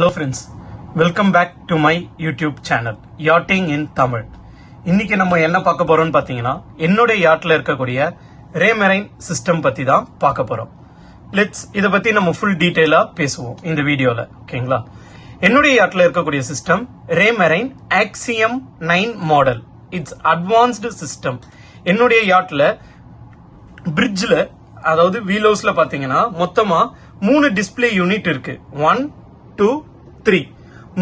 Hello friends welcome back to my YouTube channel yachting in Tamil இன்னைக்கு நம்ம என்ன பார்க்க போறோம்னு பார்த்தீங்கன்னா என்னுடைய யாட்ல இருக்கக்கூடிய ரேமெரைன் சிஸ்டம் பத்தி தான் பார்க்க போறோம். லெட்ஸ் இதை பத்தி நம்ம ஃபுல் டீட்டெயிலாக பேசுவோம் இந்த வீடியோல ஓகேங்களா? என்னுடைய யாட்ல இருக்கக்கூடிய system Raymarine Axiom nine model it's advanced system என்னுடைய யாட்ல பிரிட்ஜ்ல அதாவது வீலோஸ்ல பாத்தீங்கன்னா மொத்தமா மூணு டிஸ்பிளே யூனிட் இருக்கு. ஒன் டூ த்ரீ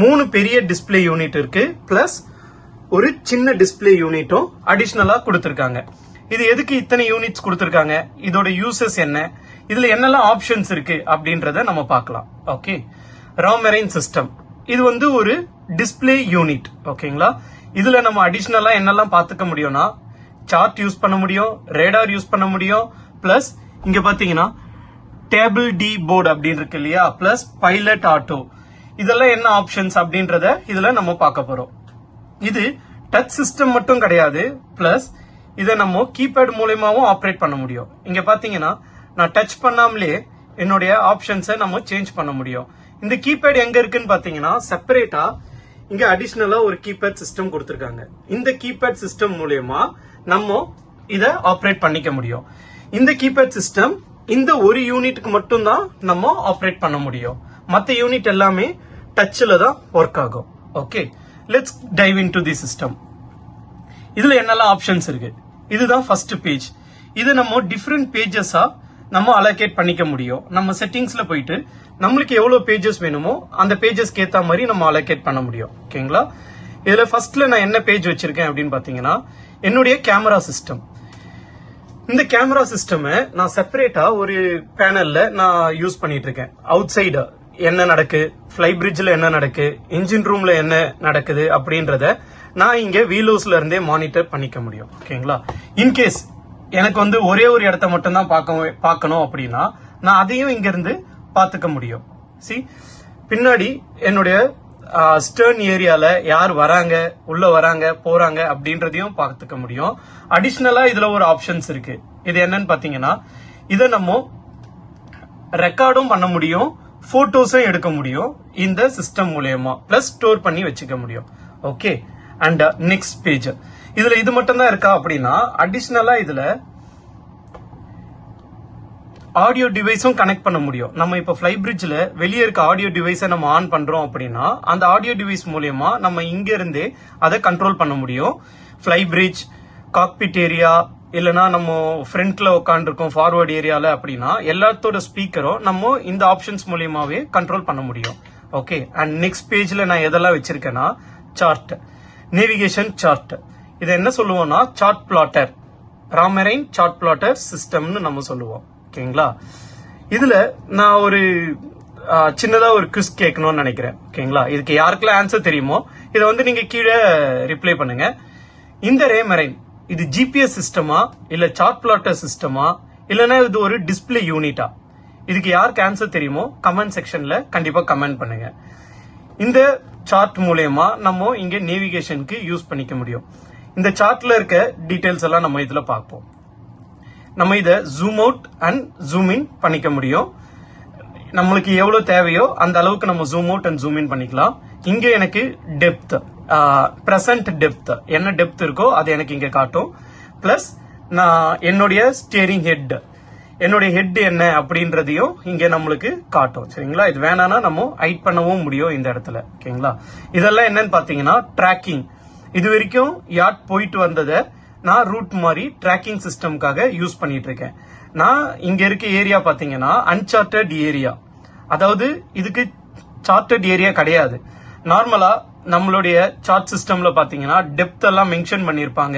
மூணு பெரிய டிஸ்பிளே யூனிட் இருக்கு பிளஸ் ஒரு சின்ன டிஸ்பிளே யூனிட்டும் அடிஷ்னலாக கொடுத்துருக்காங்க. இது எதுக்கு இத்தனை யூனிட்ஸ் கொடுத்துருக்காங்க? இதோட யூசஸ் என்ன? இதில் என்னெல்லாம் ஆப்ஷன்ஸ் இருக்கு அப்படின்றத நம்ம பார்க்கலாம். ஓகே ராமரைன் சிஸ்டம் இது வந்து ஒரு டிஸ்பிளே யூனிட் ஓகேங்களா இதில் நம்ம அடிஷ்னலாக என்னெல்லாம் பார்த்துக்க முடியும்னா சார்ட் யூஸ் பண்ண முடியும் ரேடார் யூஸ் பண்ண முடியும் பிளஸ் இங்கே பார்த்தீங்கன்னா டேபிள் டி போர்டு அப்படின்னு இருக்கு இல்லையா? பிளஸ் பைலட் ஆட்டோ இதெல்லாம் என்ன ஆப்ஷன்ஸ் அப்படின்றத இதுல நம்ம பார்க்க போறோம். இது டச் சிஸ்டம் மட்டும் கிடையாது. பிளஸ் இதை நம்ம கீபேட் மூலயமாவும் ஆப்ரேட் பண்ண முடியும். இங்க பாத்தீங்கன்னா நான் டச் பண்ணாமலே என்னுடைய ஆப்ஷன்ஸை நம்ம சேஞ்ச் பண்ண முடியும். இந்த கீபேட் எங்க இருக்குன்னு பாத்தீங்கன்னா செப்பரேட்டா இங்க அடிஷ்னலா ஒரு கீபேட் சிஸ்டம் கொடுத்துருக்காங்க. இந்த கீபேட் சிஸ்டம் மூலயமா நம்ம இதை ஆப்ரேட் பண்ணிக்க முடியும். இந்த கீபேட் சிஸ்டம் இந்த ஒரு யூனிட்டுக்கு மட்டும்தான் நம்ம ஆப்ரேட் பண்ண முடியும். மற்ற யூனிட் எல்லாமே டச்சில் தான் ஒர்க் ஆகும். Okay let's dive into the system இதில் என்னெல்லாம் ஆப்ஷன்ஸ் இருக்கு? இதுதான் ஃபர்ஸ்ட் பேஜ் இது நம்ம டிஃப்ரெண்ட் பேஜஸாக நம்ம அலோகேட் பண்ணிக்க முடியும். நம்ம செட்டிங்ஸில் போயிட்டு நம்மளுக்கு எவ்வளோ பேஜஸ் வேணுமோ அந்த பேஜஸ்க்கு ஏற்ற மாதிரி நம்ம அலோகேட் பண்ண முடியும். ஓகேங்களா இதில் ஃபர்ஸ்ட்ல நான் என்ன பேஜ் வச்சிருக்கேன் அப்படின்னு பார்த்தீங்கன்னா என்னுடைய கேமரா சிஸ்டம் இந்த கேமரா சிஸ்டம் நான் செப்பரேட்டா ஒரு பேனல்ல நான் யூஸ் பண்ணிட்டு இருக்கேன். அவுட் சைடு என்ன நடக்கு? ஃப்ளை பிரிட்ஜில் என்ன நடக்கு? இன்ஜின் ரூம்ல என்ன நடக்குது அப்படின்றத நான் இங்கே வீலோஸ்ல இருந்தே மானிட்டர் பண்ணிக்க முடியும். ஓகேங்களா இன்கேஸ் எனக்கு வந்து ஒரே ஒரு இடத்த மட்டும்தான் பார்க்க பார்க்கணும் அப்படின்னா நான் அதையும் இங்கேருந்து பார்த்துக்க முடியும். சி பின்னாடி என்னுடைய ஸ்டர்ன் ஏரியால யார் வராங்க உள்ள வராங்க போறாங்க அப்படின்றதையும் பார்த்துக்க முடியும். அடிஷ்னலா இதுல ஒரு ஆப்ஷன்ஸ் இருக்கு. இது என்னன்னு பாத்தீங்கன்னா இதை நம்ம ரெக்கார்டும் பண்ண முடியும். போட்டோஸும் எடுக்க முடியும். இந்த சிஸ்டம் மூலயமா. பிளஸ் ஸ்டோர் பண்ணி வச்சுக்க முடியும். ஓகே அண்ட் நெக்ஸ்ட் பேஜ் இதுல இது மட்டும் தான் இருக்கா அப்படின்னா அடிஷ்னலா இதுல ஆடியோ டிவைஸும் கனெக்ட் பண்ண முடியும். நம்ம இப்போ ஃபிளை பிரிட்ஜில் வெளியே இருக்க ஆடியோ டிவைஸை நம்ம ஆன் பண்ணுறோம் அப்படின்னா அந்த ஆடியோ டிவைஸ் மூலயமா நம்ம இங்கே இருந்தே அதை கண்ட்ரோல் பண்ண முடியும். ஃபிளை பிரிட்ஜ் காக்பிட் ஏரியா இல்லைனா நம்ம ஃப்ரண்ட்ல உட்காந்துருக்கோம் ஃபார்வர்ட் ஏரியால அப்படின்னா எல்லாத்தோட ஸ்பீக்கரும் நம்ம இந்த ஆப்ஷன்ஸ் மூலியமாவே கண்ட்ரோல் பண்ண முடியும். ஓகே அண்ட் நெக்ஸ்ட் பேஜ்ல நான் எதெல்லாம் வச்சிருக்கேன்னா சார்ட் நேவிகேஷன் சார்ட் இதை என்ன சொல்லுவோம்னா chart plotter Raymarine chart plotter சிஸ்டம்னு நம்ம சொல்லுவோம். ஓகேங்களா இதுல நான் ஒரு சின்னதா ஒரு குவிஸ் கேட்கணும்னு நினைக்கிறேன். ஓகேங்களா இதுக்கு யாருக்கெல்லாம் ஆன்சர் தெரியுமோ இதை வந்து நீங்க கீழே ரிப்ளை பண்ணுங்க. இந்த ரேமரைன் இது ஜிபிஎஸ் சிஸ்டமா இல்ல சார்ட் பிளாட்டர் சிஸ்டமா இல்லனா இது ஒரு டிஸ்ப்ளே யூனிட்டா இதுக்கு யாருக்கு ஆன்சர் தெரியுமோ கமெண்ட் செக்ஷன்ல கண்டிப்பா கமெண்ட் பண்ணுங்க. இந்த சார்ட் மூலயமா நம்ம இங்க நேவிகேஷனுக்கு யூஸ் பண்ணிக்க முடியும். இந்த சார்ட்ல இருக்க டீடைல்ஸ் எல்லாம் நம்ம இதுல பார்ப்போம். நம்ம இதை zoom out and zoom in பண்ணிக்க முடியும். நம்மளுக்கு எவ்வளவு தேவையோ அந்த அளவுக்கு நம்ம zoom out and zoom in பண்ணிக்கலாம். இங்கே எனக்கு டெப்த் ப்ரெசன்ட் டெப்த் என்ன டெப்த் இருக்கோ அது எனக்கு இங்கே காட்டும். ப்ளஸ் நான் என்னுடைய ஸ்டியரிங் ஹெட் என்னுடைய ஹெட் என்ன அப்படின்றதையும் இங்கே நம்மளுக்கு காட்டும். சரிங்களா? இது வேணாம்னா நம்ம ஹைட் பண்ணவும் முடியும் இந்த இடத்துல. ஓகேங்களா? இதெல்லாம் என்னன்னு பார்த்தீங்கன்னா ட்ராக்கிங் இது வரைக்கும் யாட் போயிட்டு வந்ததை நான் ரூட் மாதிரி ட்ராக்கிங் சிஸ்டம்காக யூஸ் பண்ணிட்டு இருக்கேன் நான் இங்க இருக்க ஏரியா பார்த்தீங்கன்னா அன்சார்ட்டட் ஏரியா அதாவது இதுக்கு சார்ட்டட் ஏரியா கிடையாது. நார்மலா நம்மளுடைய சார்ட் சிஸ்டம்ல பாத்தீங்கன்னா டெப்த் எல்லாம் மென்ஷன் பண்ணிருப்பாங்க.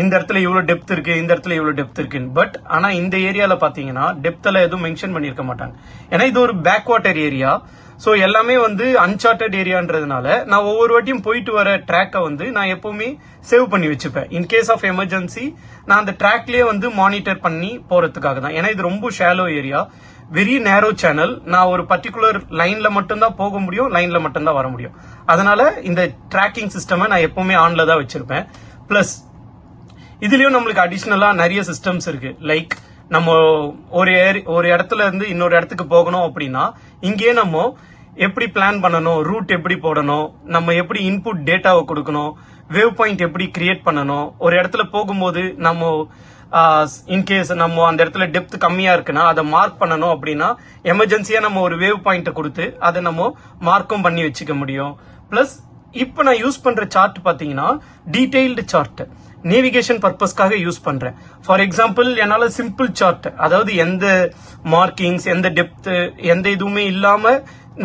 இந்த இடத்துல இவ்வளவு டெப்த் இருக்கு இந்த இடத்துல இவ்வளவு டெப்த் இருக்குன்னு. பட் ஆனா இந்த ஏரியால பாத்தீங்கன்னா டெப்த் எல்லாம் எதுவும் மென்ஷன் பண்ணிருக்க மாட்டாங்க. ஏன்னா இது ஒரு பேக் வாட்டர் ஏரியா ஸோ எல்லாமே வந்து அன்சார்ட்டட் ஏரியான்றதுனால நான் ஒவ்வொரு வாட்டியும் போயிட்டு வர ட்ராக்கை வந்து நான் எப்பவுமே சேவ் பண்ணி வச்சுப்பேன். இன் கேஸ் ஆஃப் எமர்ஜென்சி நான் அந்த ட்ராக்லேயே வந்து மானிட்டர் பண்ணி போறதுக்காக தான் ஏன்னா இது ரொம்ப shallow area very narrow channel நான் ஒரு பர்டிகுலர் லைன்ல மட்டும்தான் போக முடியும் லைன்ல மட்டும்தான் வர முடியும். அதனால இந்த ட்ராக்கிங் சிஸ்டமை நான் எப்பவுமே ஆன்ல தான் வச்சிருப்பேன். பிளஸ் இதுலயும் நம்மளுக்கு அடிஷ்னலா நிறைய சிஸ்டம்ஸ் இருக்கு. லைக் நம்ம ஒரு ஒரு இடத்துல இருந்து இன்னொரு இடத்துக்கு போகணும் அப்படின்னா இங்கேயே நம்ம எப்படி பிளான் பண்ணணும் ரூட் எப்படி போடணும் நம்ம எப்படி இன்புட் டேட்டாவை கொடுக்கணும் வேவ் பாயிண்ட் எப்படி கிரியேட் பண்ணணும் ஒரு இடத்துல போகும்போது நம்ம இன்கேஸ் நம்ம அந்த இடத்துல டெப்த் கம்மியா இருக்குன்னா அதை மார்க் பண்ணணும் அப்படின்னா எமர்ஜென்சியா நம்ம ஒரு வேவ் பாயிண்ட்டை கொடுத்து அதை நம்ம மார்க்கும் பண்ணி வச்சுக்க முடியும். பிளஸ் இப்போ நான் யூஸ் பண்ற சார்ட் பாத்தீங்கன்னா டீடைல்டு சார்ட் நேவிகேஷன் பர்பஸ்க்காக யூஸ் பண்றேன். ஃபார் எக்ஸாம்பிள் என்னால சிம்பிள் சார்ட் அதாவது எந்த மார்க்கிங்ஸ் எந்த டெப்த் எந்த இதுவுமே இல்லாம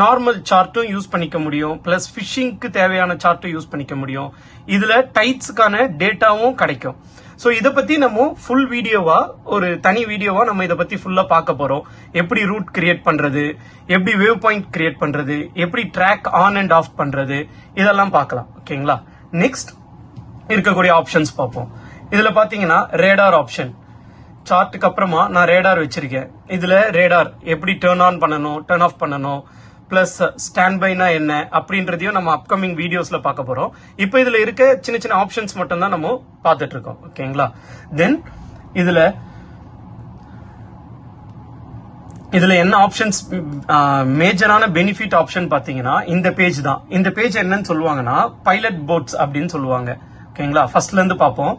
நார்மல் சார்ட்டும் யூஸ் பண்ணிக்க முடியும். பிளஸ் ஃபிஷிங்க்கு தேவையான சார்ட்டும் யூஸ் பண்ணிக்க முடியும். இதுல டைட்ஸுக்கான டேட்டாவும் கிடைக்கும். ஸோ இதை பற்றி நம்ம ஃபுல் வீடியோவாக ஒரு தனி வீடியோவாக நம்ம இதை பற்றி ஃபுல்லாக பார்க்க போகிறோம் எப்படி ரூட் கிரியேட் பண்ணுறது எப்படி வேவ் பாயிண்ட் கிரியேட் பண்ணுறது எப்படி ட்ராக் ஆன் அண்ட் ஆஃப் பண்ணுறது இதெல்லாம் பார்க்கலாம். ஓகேங்களா நெக்ஸ்ட் இருக்கக்கூடிய ஆப்ஷன்ஸ் பார்ப்போம். இதில் பார்த்தீங்கன்னா ரேடார் ஆப்ஷன் சார்ட்டுக்கு அப்புறமா நான் ரேடார் வச்சிருக்கேன். இதில் ரேடார் எப்படி டேர்ன் ஆன் பண்ணணும் டேர்ன் ஆஃப் பண்ணணும் பிளஸ் ஸ்டாண்ட் பைனா என்ன அப்படின்றதையும் நம்ம அப்கமிங் வீடியோஸ்ல பார்க்க போறோம். இப்போ இதுல இருக்க சின்ன சின்ன ஆப்ஷன்ஸ் மட்டும் தான் நம்ம பார்த்துட்டு இருக்கோம். ஓகேங்களா தென் இதுல இதுல என்ன ஆப்ஷன்ஸ் மேஜரான பெனிஃபிட் ஆப்ஷன் பாத்தீங்கன்னா இந்த பேஜ் தான். இந்த பேஜ் என்னன்னு சொல்லுவாங்கன்னா பைலட் போட்ஸ் அப்படின்னு சொல்லுவாங்க. ஓகேங்களா ஃபர்ஸ்ட்ல இருந்து பார்ப்போம்.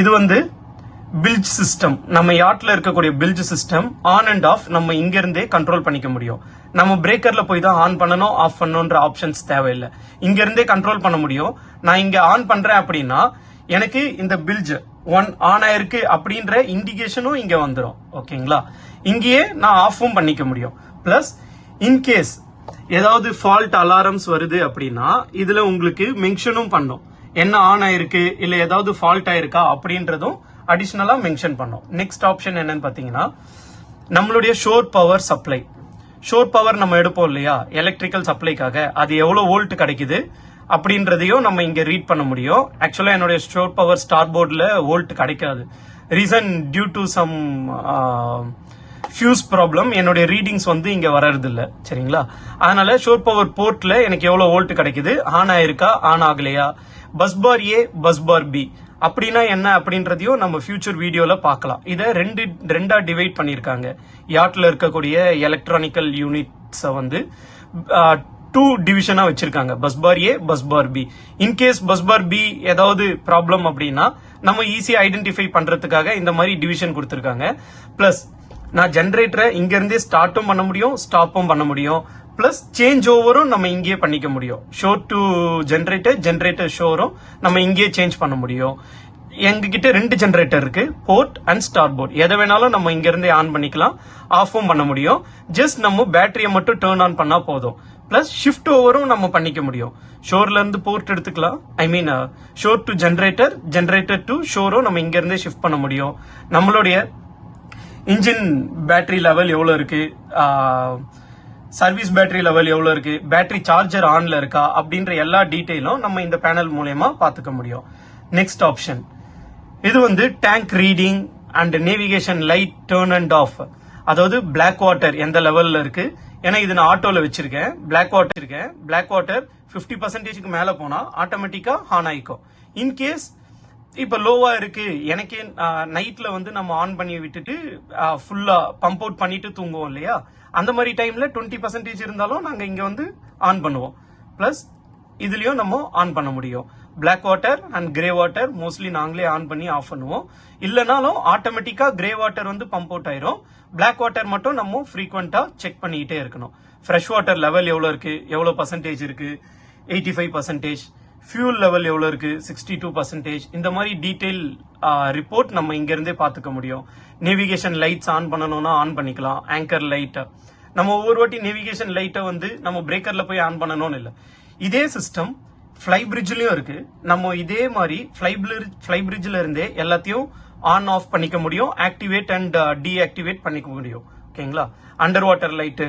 இது வந்து பில்ஜ் சிஸ்டம் நம்ம யாட்ல இருக்கக்கூடிய bilge system on and off நம்ம இங்க இருந்தே கண்ட்ரோல் பண்ணிக்க முடியும். நம்ம பிரேக்கர்ல போய் தான் ஆன் பண்ணணும் ஆஃப் பண்ணணும்ன்ற ஆப்ஷன்ஸ் தேவையில்லை. இங்க இருந்தே கண்ட்ரோல் பண்ண முடியும். நான் இங்க ஆன் பண்றேன் அப்படின்னா எனக்கு இந்த பில்ஜ் ஒன் ஆன் ஆயிருக்கு அப்படின்ற இண்டிகேஷனும் இங்க வந்துடும் ஓகேங்களா? இங்கேயே நான் ஆஃபும் பண்ணிக்க முடியும். பிளஸ் இன்கேஸ் ஏதாவது ஃபால்ட் அலாரம்ஸ் வருது அப்படின்னா இதுல உங்களுக்கு மென்ஷனும் பண்ணும். என்ன ஆன் ஆயிருக்கு இல்ல ஏதாவது ஃபால்ட் ஆயிருக்கா அப்படின்றதும் அடிஷ்னலாக மென்ஷன் பண்ணோம். நெக்ஸ்ட் ஆப்ஷன் என்னன்னு பார்த்தீங்கன்னா நம்மளுடைய shore power supply shore power நம்ம எடுப்போம் இல்லையா? எலக்ட்ரிக்கல் சப்ளைக்காக அது எவ்வளோ வோல்ட் கிடைக்குது அப்படின்றதையும் நம்ம இங்கே ரீட் பண்ண முடியும். ஆக்சுவலாக என்னுடைய ஷோர் பவர் ஸ்டார் போர்டில் வோல்ட் கிடைக்காது reason due to some fuse problem என்னுடைய ரீடிங்ஸ் வந்து இங்கே வர்றது சரிங்களா? அதனால ஷோர் பவர் போர்ட்டில் எனக்கு எவ்வளோ வோல்ட் கிடைக்குது? ஆன் ஆயிருக்கா ஆன் ஆகலையா? Bus bar A bus bar B அப்படின்னா என்ன அப்படின்றதையும் நம்ம ஃபியூச்சர் வீடியோவில் பார்க்கலாம். இதை ரெண்டு ரெண்டாக டிவைட் பண்ணியிருக்காங்க. யாட்டில் இருக்கக்கூடிய எலக்ட்ரானிக்கல் யூனிட்ஸை வந்து டூ டிவிஷனாக வச்சிருக்காங்க. Bus bar A bus bar B in case bus bar B ஏதாவது ப்ராப்ளம் அப்படின்னா நம்ம ஈஸியாக ஐடென்டிஃபை பண்ணுறதுக்காக இந்த மாதிரி டிவிஷன் கொடுத்துருக்காங்க. ப்ளஸ் நான் ஜென்ரேட்டரை இங்கேருந்தே ஸ்டார்ட்டும் பண்ண முடியும் ஸ்டாப்பும் பண்ண முடியும். பிளஸ் சேஞ்ச் ஓவரும் நம்ம இங்கேயே பண்ணிக்க முடியும். ஷோர் டு ஜென்ரேட்டர் ஜென்ரேட்டர் ஷோரும் நம்ம இங்கேயே சேஞ்ச் பண்ண முடியும். எங்ககிட்ட ரெண்டு ஜென்ரேட்டர் இருக்கு போர்ட் அண்ட் ஸ்டார் போர்ட் எதை வேணாலும் நம்ம இங்க இருந்தே ஆன் பண்ணிக்கலாம் ஆஃபும் பண்ண முடியும். ஜஸ்ட் நம்ம பேட்டரியை மட்டும் டேர்ன் ஆன் பண்ணா போதும். பிளஸ் ஷிஃப்ட் ஓவரும் நம்ம பண்ணிக்க முடியும். ஷோர்ல இருந்து போர்ட் எடுத்துக்கலாம். I mean shore to generator generator to ஷோரும் நம்ம இங்க இருந்தே ஷிஃப்ட் பண்ண முடியும். நம்மளுடைய இன்ஜின் பேட்டரி லெவல் எவ்வளவு இருக்கு? சர்வீஸ் பேட்டரி லெவல் எவ்வளோ இருக்கு? பேட்டரி சார்ஜர் ஆன்ல இருக்கா? அப்படின்ற எல்லா டீட்டெயிலும் நம்ம இந்த பேனல் மூலயமா பார்த்துக்க முடியும். நெக்ஸ்ட் ஆப்ஷன் இது வந்து tank reading and navigation light turn and off அதாவது பிளாக் வாட்டர் எந்த லெவல்ல இருக்கு? ஏன்னா இது நான் ஆட்டோல வச்சிருக்கேன். பிளாக் வாட்டர் இருக்கேன். பிளாக் வாட்டர் 50% பர்சன்டேஜ்க்கு மேல போனா ஆட்டோமேட்டிக்கா ஆன் ஆயிக்கும். இன்கேஸ் இப்ப லோவா இருக்கு எனக்கே நைட்ல வந்து நம்ம ஆன் பண்ணி விட்டுட்டு ஃபுல்லா பம்ப் அவுட் பண்ணிட்டு தூங்குவோம் இல்லையா? அந்த மாதிரி டைம்ல டுவெண்ட்டி பர்சன்டேஜ் இருந்தாலும் நாங்கள் இங்கே வந்து ஆன் பண்ணுவோம். ப்ளஸ் இதுலேயும் நம்ம ஆன் பண்ண முடியும். Black water and grey water mostly நாங்களே ஆன் பண்ணி ஆஃப் பண்ணுவோம். இல்லைனாலும் ஆட்டோமேட்டிக்காக கிரே வாட்டர் வந்து பம்ப் அவுட் ஆயிரும். பிளாக் வாட்டர் மட்டும் நம்ம ஃப்ரீக்வெண்டா செக் பண்ணிக்கிட்டே இருக்கணும். ஃப்ரெஷ் வாட்டர் லெவல் எவ்வளோ இருக்குது எவ்வளோ பர்சன்டேஜ் இருக்குது eighty five percentage fuel level எவ்வளோ இருக்குது சிக்ஸ்டி டூ பர்சன்டேஜ் இந்த மாதிரி டீட்டெயில் ரிப்போர்ட் நம்ம இங்கேருந்தே பார்த்துக்க முடியும். நேவிகேஷன் லைட்ஸ் ஆன் பண்ணணும்னா ஆன் பண்ணிக்கலாம். ஆங்கர் லைட்டை நம்ம ஒவ்வொரு வாட்டி நேவிகேஷன் லைட்டை வந்து நம்ம பிரேக்கரில் போய் ஆன் பண்ணணும்னு இல்லை. இதே சிஸ்டம் ஃப்ளை பிரிட்ஜ்லையும் இருக்குது நம்ம இதே மாதிரி ஃப்ளை ஃப்ளை பிரிட்ஜில் இருந்தே எல்லாத்தையும் ஆன் ஆஃப் பண்ணிக்க முடியும். ஆக்டிவேட் அண்ட் டீஆக்டிவேட் பண்ணிக்க முடியும். ஓகேங்களா under water light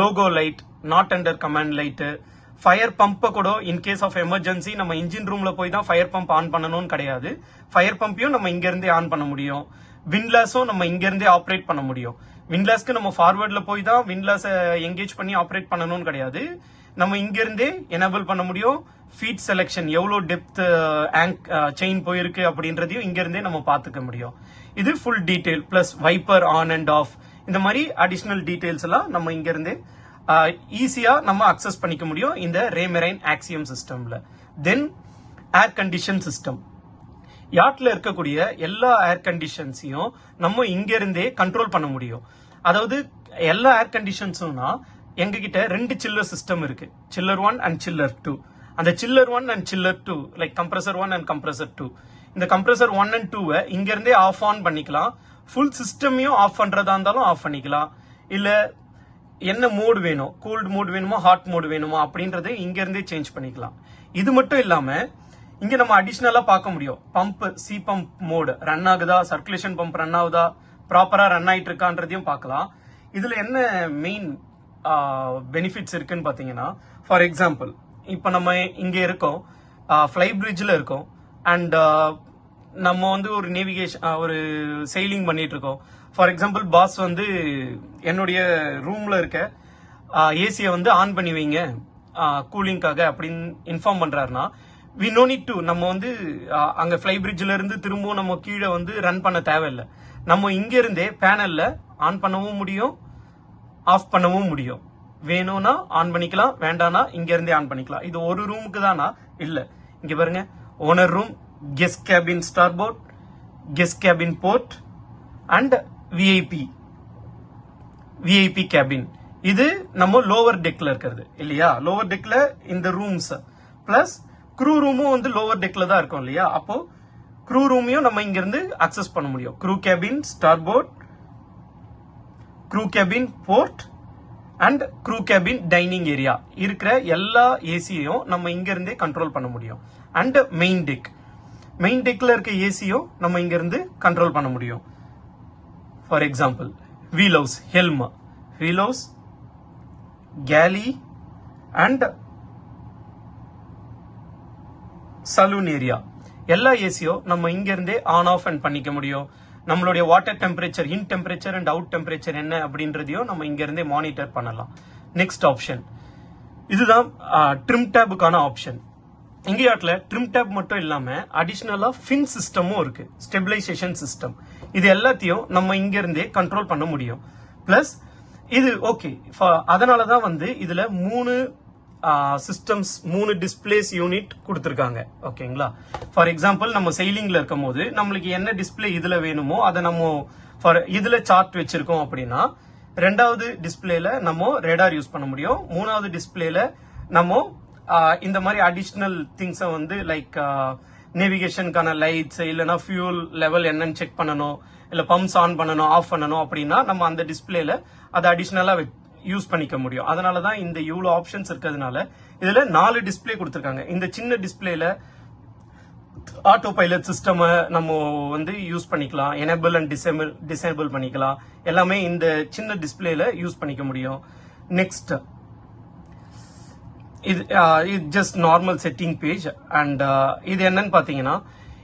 logo light not under command light fire பம்பை கூட இன் கேஸ் ஆஃப் எமர்ஜென்சி நம்ம இன்ஜின் ரூம்ல போய் தான் ஃபயர் பம்ப் ஆன் பண்ணணும்னு கிடையாது. ஃபயர் பம்பையும் நம்ம இங்கேருந்தே ஆன் பண்ண முடியும். விண்ட்லாஸும் நம்ம இங்கேருந்தே ஆப்ரேட் பண்ண முடியும். விண்ட்லாஸ்க்கு நம்ம ஃபார்வர்டில் போய் தான் விண்ட்லாஸை எங்கேஜ் பண்ணி ஆப்ரேட் பண்ணணும்னு கிடையாது. நம்ம இங்கேருந்தே எனபிள் எனேபிள் பண்ண முடியும். ஃபீட் செலெக்ஷன் எவ்வளோ டெப்த் ஆங்க் செயின் போயிருக்கு அப்படின்றதையும் இங்கேருந்தே நம்ம பார்த்துக்க முடியும். இது full detail plus wiper on and off இந்த மாதிரி அடிஷ்னல் டீட்டெயில்ஸ் எல்லாம் நம்ம இங்கேருந்தே ஈஸியாக ஈஸியா நம்ம அக்சஸ் பண்ணிக்க முடியும் இந்த ரேமெரைன் ஆக்சியம் சிஸ்டம்ல தென் ஏர் கண்டிஷன் சிஸ்டம் யாட்ல இருக்கக்கூடிய எல்லா ஏர் கண்டிஷன்ஸையும் நம்ம இங்க இருந்தே கண்ட்ரோல் பண்ண முடியும். அதாவது எல்லா ஏர் கண்டிஷன்ஸும்னா எங்ககிட்ட ரெண்டு சில்லர் சிஸ்டம் இருக்கு. Chiller one and chiller two அந்த chiller one and chiller two like compressor one and compressor two இந்த கம்ப்ரஸர் ஒன் அண்ட் டூவை இங்கேருந்தே ஆஃப் ஆன் பண்ணிக்கலாம். ஃபுல் சிஸ்டமையும் ஆஃப் பண்ணுறதா இருந்தாலும் ஆஃப் பண்ணிக்கலாம். இல்லை என்ன மூடு வேணும்? கூல்டு மூடு வேணுமா ஹாட் மூடு வேணுமா அப்படின்றத இங்கேருந்தே சேஞ்ச் பண்ணிக்கலாம். இது மட்டும் இல்லாமல் இங்கே நம்ம அடிஷ்னலாக பார்க்க முடியும். Pump C pump mode run ஆகுதா? சர்க்குலேஷன் பம்ப் ரன் ஆகுதா? ப்ராப்பராக ரன் ஆகிட்டு இருக்கான்றதையும் பார்க்கலாம். இதில் என்ன மெயின் பெனிஃபிட்ஸ் இருக்குன்னு பார்த்தீங்கன்னா ஃபார் எக்ஸாம்பிள் இப்போ நம்ம இங்கே இருக்கோம். ஃப்ளை பிரிட்ஜில் இருக்கோம். அண்ட் நம்ம வந்து ஒரு நேவிகேஷன் ஒரு செயிலிங் பண்ணிட்டு இருக்கோம். ஃபார் எக்ஸாம்பிள் பாஸ் வந்து என்னுடைய ரூமில் இருக்க ஏசியை வந்து ஆன் பண்ணி வைங்க. கூலிங்காக அப்படின்னு இன்ஃபார்ம் பண்றாருன்னா வி நோ நீட் டு நம்ம வந்து அங்கே ஃப்ளை பிரிட்ஜ்ல இருந்து திரும்பவும் நம்ம கீழே வந்து ரன் பண்ண தேவையில்லை. நம்ம இங்கேருந்தே பேனலில் ஆன் பண்ணவும் முடியும் ஆஃப் பண்ணவும் முடியும். வேணும்னா ஆன் பண்ணிக்கலாம் வேண்டாம்னா இங்கேருந்தே ஆன் பண்ணிக்கலாம். இது ஒரு ரூமுக்கு தானா? இல்லை. இங்கே பாருங்க. Owner room guest cabin starboard guest cabin port and VIP VIP cabin இது நம்ம லோவர் டெக்ல இருக்கிறது இல்லையா? லோவர் டெக்ல இந்த ரூம்ஸ் பிளஸ் க்ரூ ரூமும் வந்து லோவர் டெக்ல தான் இருக்கும் இல்லையா? அப்போ க்ரூ ரூமையும் நம்ம இங்க இருந்து அக்சஸ் பண்ண முடியும். Crew cabin starboard crew cabin port and crew cabin dining area இருக்கிற எல்லா ஏசியையும் நம்ம இங்கிருந்தே கண்ட்ரோல் பண்ண முடியும். அண்ட் மெயின் டெக் மெயின் டெக்ல இருக்க ஏசியும் நம்ம இங்கிருந்து கண்ட்ரோல் பண்ண முடியும். For example wheelhouse helm wheelhouse galley and saloon area எல்லா ஏசியும் நம்ம இங்கேருந்தே ஆன் ஆஃப் அண்ட் பண்ணிக்க முடியும். நம்மளுடைய water temperature in temperature and out temperature என்ன அப்படின்றதையும் நம்ம இங்கிருந்தே மானிட்டர் பண்ணலாம். நெக்ஸ்ட் ஆப்ஷன் இதுதான் ட்ரிம் டேபுக்கான ஆப்ஷன் இங்கேயாட்ல ட்ரிம் டேப் மட்டும் இல்லாமல் அடிஷ்னலாக ஃபின் சிஸ்டமும் இருக்கு. ஸ்டெபிலைசேஷன் சிஸ்டம் இது எல்லாத்தையும் நம்ம இங்கிருந்தே கண்ட்ரோல் பண்ண முடியும். பிளஸ் இது ஓகே அதனால தான் வந்து இதுல மூணு சிஸ்டம்ஸ் மூணு டிஸ்பிளேஸ் யூனிட் கொடுத்துருக்காங்க. ஓகேங்களா ஃபார் எக்ஸாம்பிள் நம்ம செயலிங்கில் இருக்கும் போது நம்மளுக்கு என்ன டிஸ்பிளே இதுல வேணுமோ அதை நம்ம ஃபார் இதுல சார்ட் வச்சிருக்கோம் அப்படின்னா ரெண்டாவது டிஸ்பிளேல நம்ம ரேடார் யூஸ் பண்ண முடியும். மூணாவது டிஸ்பிளேல நம்ம இந்த மாதிரி அடிஷ்னல் திங்ஸை வந்து லைக் நேவிகேஷனுக்கான லைட்ஸ் இல்லைன்னா ஃபியூல் லெவல் என்னன்னு செக் பண்ணணும் இல்லை பம்ப்ஸ் ஆன் பண்ணணும் ஆஃப் பண்ணணும் அப்படின்னா நம்ம அந்த டிஸ்பிளேல அதை அடிஷ்னலா யூஸ் பண்ணிக்க முடியும். அதனால தான் இந்த இவ்வளோ ஆப்ஷன்ஸ் இருக்கிறதுனால இதில் நாலு டிஸ்ப்ளே கொடுத்துருக்காங்க. இந்த சின்ன டிஸ்பிளேல ஆட்டோ பைலட் சிஸ்டம் நம்ம வந்து யூஸ் பண்ணிக்கலாம். எனேபிள் அண்ட் டிசேபிள் டிசேபிள் பண்ணிக்கலாம். எல்லாமே இந்த சின்ன டிஸ்பிளேல யூஸ் பண்ணிக்க முடியும். நெக்ஸ்ட் இது இது just normal setting page and இது என்னன்னு பார்த்தீங்கன்னா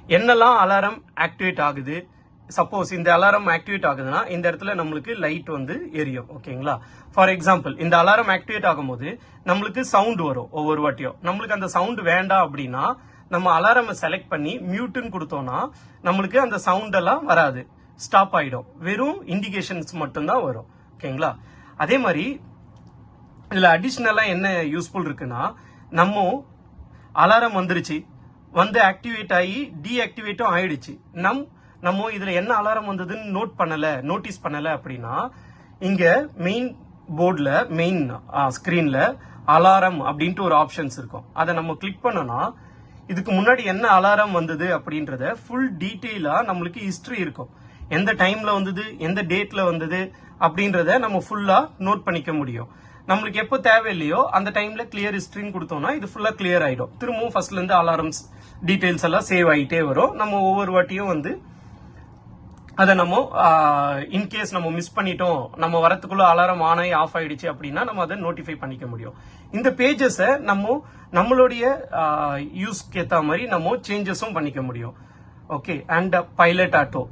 என்னெல்லாம் அலாரம் ஆக்டிவேட் ஆகுது? சப்போஸ் இந்த அலாரம் ஆக்டிவேட் ஆகுதுன்னா இந்த இடத்துல நம்மளுக்கு லைட் வந்து எரியும் ஓகேங்களா? ஃபார் எக்ஸாம்பிள் இந்த அலாரம் ஆக்டிவேட் ஆகும்போது நம்மளுக்கு சவுண்ட் வரும் ஒவ்வொரு வாட்டியும். நம்மளுக்கு அந்த சவுண்ட் வேண்டாம் அப்படின்னா நம்ம அலாரம் செலக்ட் பண்ணி மியூட்டுன்னு கொடுத்தோம்னா நம்மளுக்கு அந்த சவுண்ட் எல்லாம் வராது. ஸ்டாப் ஆயிடும். வெறும் இண்டிகேஷன்ஸ் மட்டும்தான் வரும் ஓகேங்களா? அதே மாதிரி இதில் அடிஷ்னலாக என்ன யூஸ்ஃபுல் இருக்குன்னா நம்ம அலாரம் வந்துருச்சு. வந்து ஆக்டிவேட் ஆகி டீஆக்டிவேட்டும் ஆயிடுச்சு. நம் நம்ம இதில் என்ன அலாரம் வந்ததுன்னு நோட் பண்ணலை நோட்டீஸ் பண்ணலை அப்படின்னா இங்கே மெயின் போர்டில் மெயின் ஸ்க்ரீனில் அலாரம் அப்படின்ட்டு ஒரு ஆப்ஷன்ஸ் இருக்கும். அதை நம்ம கிளிக் பண்ணோம்னா இதுக்கு முன்னாடி என்ன அலாரம் வந்தது அப்படின்றத ஃபுல் டீட்டெயிலாக நம்மளுக்கு ஹிஸ்ட்ரி இருக்கும். எந்த டைமில் வந்தது எந்த டேட்டில் வந்தது அப்படின்றத நம்ம ஃபுல்லாக நோட் பண்ணிக்க முடியும். நம்மளுக்கு எப்போ தேவையில்லையோ அந்த டைம்ல கிளியர் ஹிஸ்டரின்னு கொடுத்தோம்னா இது ஃபுல்லா கிளியர் ஆயிடும். திரும்பவும் ஃபர்ஸ்ட்ல இருந்து அலாரம்ஸ் டீடைல்ஸ் எல்லாம் சேவ் ஆகிட்டே வரும். நம்ம ஒவ்வொரு வாட்டியும் வந்து அதை நம்ம இன்கேஸ் நம்ம மிஸ் பண்ணிட்டோம் நம்ம வரத்துக்குள்ள அலாரம் ஆன் ஆகி ஆஃப் ஆயிடுச்சு அப்படின்னா நம்ம அதை நோட்டிஃபை பண்ணிக்க முடியும். இந்த பேஜஸை நம்ம நம்மளுடைய யூஸ்க்கு ஏற்ற மாதிரி நம்ம சேஞ்சஸும் பண்ணிக்க முடியும். Okay and pilot auto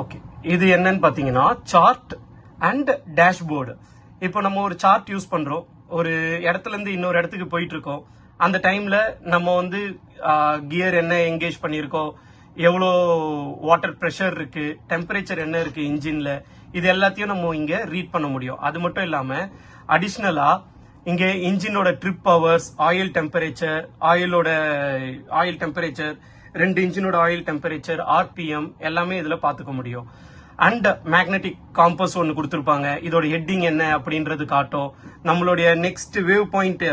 okay இது என்னன்னு பாத்தீங்கன்னா சார்ட் அண்ட் டேஷ்போர்டு இப்போ நம்ம ஒரு சார்ட் யூஸ் பண்றோம். ஒரு இடத்துல இருந்து இன்னொரு இடத்துக்கு போயிட்டு இருக்கோம் அந்த டைம்ல நம்ம வந்து கியர் என்ன எங்கேஜ் பண்ணியிருக்கோம் எவ்வளோ வாட்டர் ப்ரெஷர் இருக்கு டெம்பரேச்சர் என்ன இருக்கு இன்ஜின்ல இது எல்லாத்தையும் நம்ம இங்க ரீட் பண்ண முடியும். அது மட்டும் இல்லாம அடிஷ்னலா இங்க இன்ஜினோட ட்ரிப் பவர்ஸ் ஆயில் டெம்பரேச்சர் ஆயிலோட ஆயில் டெம்பரேச்சர் ரெண்டு இன்ஜினோட ஆயில் டெம்பரேச்சர் ஆர்பிஎம் எல்லாமே இதுல பாத்துக்க முடியும். அண்ட் மேக்னெட்டிக் காம்பஸ் ஒன்று கொடுத்துருப்பாங்க. இதோட ஹெட்டிங் என்ன அப்படின்றது காட்டும். நம்மளுடைய நெக்ஸ்ட் வேவ் பாயிண்ட்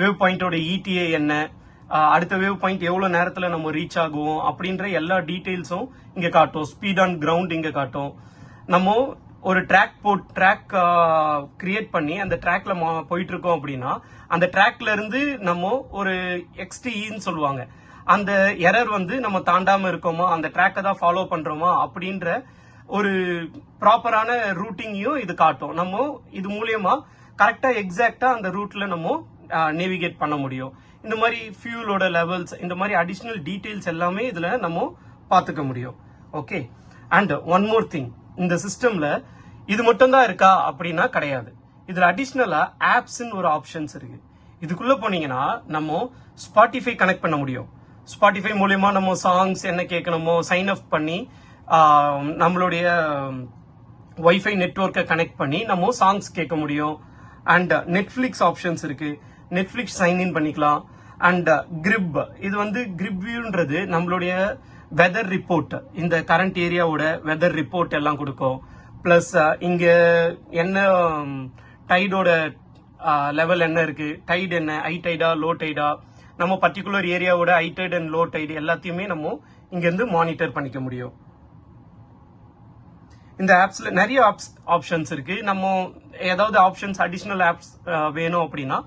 வேவ் பாயிண்டோட இடிஏ என்ன? அடுத்த வேவ் பாயிண்ட் எவ்வளோ நேரத்தில் நம்ம ரீச் ஆகுவோம் அப்படின்ற எல்லா டீட்டெயில்ஸும் இங்கே காட்டும். ஸ்பீட் ஆன் கிரவுண்ட் இங்கே காட்டும். நம்ம ஒரு ட்ராக் போட் ட்ராக் கிரியேட் பண்ணி அந்த ட்ராக்ல போயிட்டு இருக்கோம் அப்படின்னா அந்த ட்ராக்ல இருந்து நம்ம ஒரு எக்ஸ்டின்னு சொல்லுவாங்க. அந்த எரர் வந்து நம்ம தாண்டாம இருக்கோமா அந்த ட்ராக்கை தான் ஃபாலோ பண்றோமா அப்படின்ற ஒரு ப்ராப்பரான ரூட்டிங்கையும் இது காட்டும். நம்ம இது மூலியமா கரெக்டா எக்ஸாக்டா அந்த ரூட்ல நம்ம நேவிகேட் பண்ண முடியும். இந்த மாதிரி ஃபியூலோட லெவல்ஸ் இந்த மாதிரி அடிஷ்னல் டீட்டெயில்ஸ் எல்லாமே இதுல நம்ம பார்த்துக்க முடியும். Okay and one more thing இந்த சிஸ்டம்ல இது மட்டும் தான் இருக்கா அப்படின்னா கிடையாது. இதுல அடிஷ்னலா ஆப்ஸ்ன்னு ஒரு ஆப்ஷன்ஸ் இருக்கு. இதுக்குள்ள போனீங்கன்னா நம்ம ஸ்பாட்டிஃபை கனெக்ட் பண்ண முடியும். ஸ்பாட்டிஃபை மூலியமா நம்ம சாங்ஸ் என்ன கேட்கணுமோ சைன் அப் பண்ணி நம்மளுடைய ஒய்ஃபை நெட்வொர்க்கை கனெக்ட் பண்ணி நம்ம சாங்ஸ் கேட்க முடியும். அண்ட் நெட்ஃப்ளிக்ஸ் ஆப்ஷன்ஸ் இருக்கு. நெட்ஃப்ளிக்ஸ் சைன் இன் பண்ணிக்கலாம். அண்ட் கிரிப் இது வந்து கிரிப் வியூன்றது நம்மளுடைய வெதர் ரிப்போர்ட் இந்த கரண்ட் ஏரியாவோட வெதர் ரிப்போர்ட் எல்லாம் கொடுக்கும். ப்ளஸ் இங்கே என்ன டைடோட லெவல் என்ன இருக்கு? டைட் என்ன? ஹை டைடா லோ டைடா நம்ம particular ஏரியாவோட high tide and low tide எல்லாத்தையுமே நம்ம இங்கேருந்து மானிட்டர் பண்ணிக்க முடியும். இந்த ஆப்ஸில் நிறைய ஆப்ஸ் ஆப்ஷன்ஸ் இருக்கு. நம்ம ஏதாவது ஆப்ஷன்ஸ் அடிஷ்னல் ஆப்ஸ் வேணும் அப்படின்னா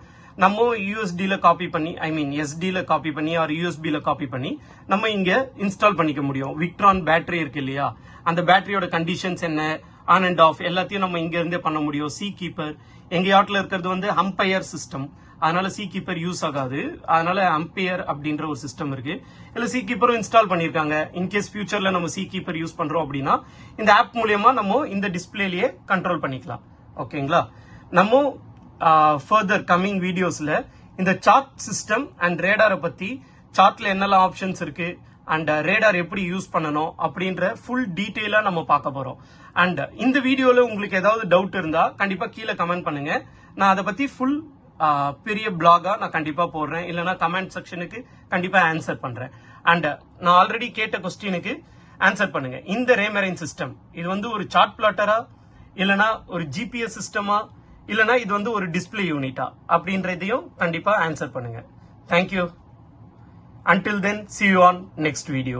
நம்ம யூஎஸ்டியில் காப்பி பண்ணி ஐ மீன் எஸ்டியில் காப்பி பண்ணி ஆர் யூஎஸ்பியில் காப்பி பண்ணி நம்ம இங்கே இன்ஸ்டால் பண்ணிக்க முடியும். விக்ட்ரான் பேட்டரி இருக்கு இல்லையா? அந்த பேட்டரியோட கண்டிஷன்ஸ் என்ன? ஆன் அண்ட் ஆஃப் எல்லாத்தையும் நம்ம இங்கேருந்தே பண்ண முடியும். சி கீப்பர் எங்கள் யாட்டில் இருக்கிறது வந்து ஹம்பையர் சிஸ்டம் அதனால சி கீப்பர் யூஸ் ஆகாது. அதனால அம்பையர் அப்படின்ற ஒரு சிஸ்டம் இருக்கு. இல்ல சி கீப்பரும் இன்ஸ்டால் பண்ணிருக்காங்க இன்கேஸ் ஃபியூச்சர்ல நம்ம சி கீப்பர் யூஸ் பண்றோம் அப்படின்னா இந்த ஆப் மூலியமா நம்ம இந்த டிஸ்பிளேலயே கண்ட்ரோல் பண்ணிக்கலாம். ஓகேங்களா நம்ம ஃபர்தர் கம்மிங் வீடியோஸ்ல இந்த சார்ட் சிஸ்டம் அண்ட் ரேடாரை பத்தி சார்ட்ல என்னெல்லாம் ஆப்ஷன்ஸ் இருக்கு அண்ட் ரேடார் எப்படி யூஸ் பண்ணணும் அப்படின்ற ஃபுல் டீட்டெயிலாக நம்ம பார்க்க போகிறோம் அண்ட் இந்த வீடியோவில் உங்களுக்கு ஏதாவது டவுட் இருந்தால் கண்டிப்பாக கீழே கமெண்ட் பண்ணுங்கள் நான் அதை பற்றி ஃபுல் பெரிய பிளாகா நான் கண்டிப்பா போடுறேன். இல்லைன்னா கமெண்ட் செக்ஷனுக்கு கண்டிப்பா ஆன்சர் பண்றேன். அண்ட் நான் ஆல்ரெடி கேட்ட கொஸ்டினுக்கு ஆன்சர் பண்ணுங்க. இந்த ரேமரைன் சிஸ்டம் இது வந்து ஒரு சார்ட் பிளாட்டரா இல்லனா ஒரு ஜிபிஎஸ் சிஸ்டமா இல்லனா இது வந்து ஒரு டிஸ்பிளே யூனிட்டா அப்படின்றதையும் கண்டிப்பா ஆன்சர் பண்ணுங்க. Thank you until then see you on next video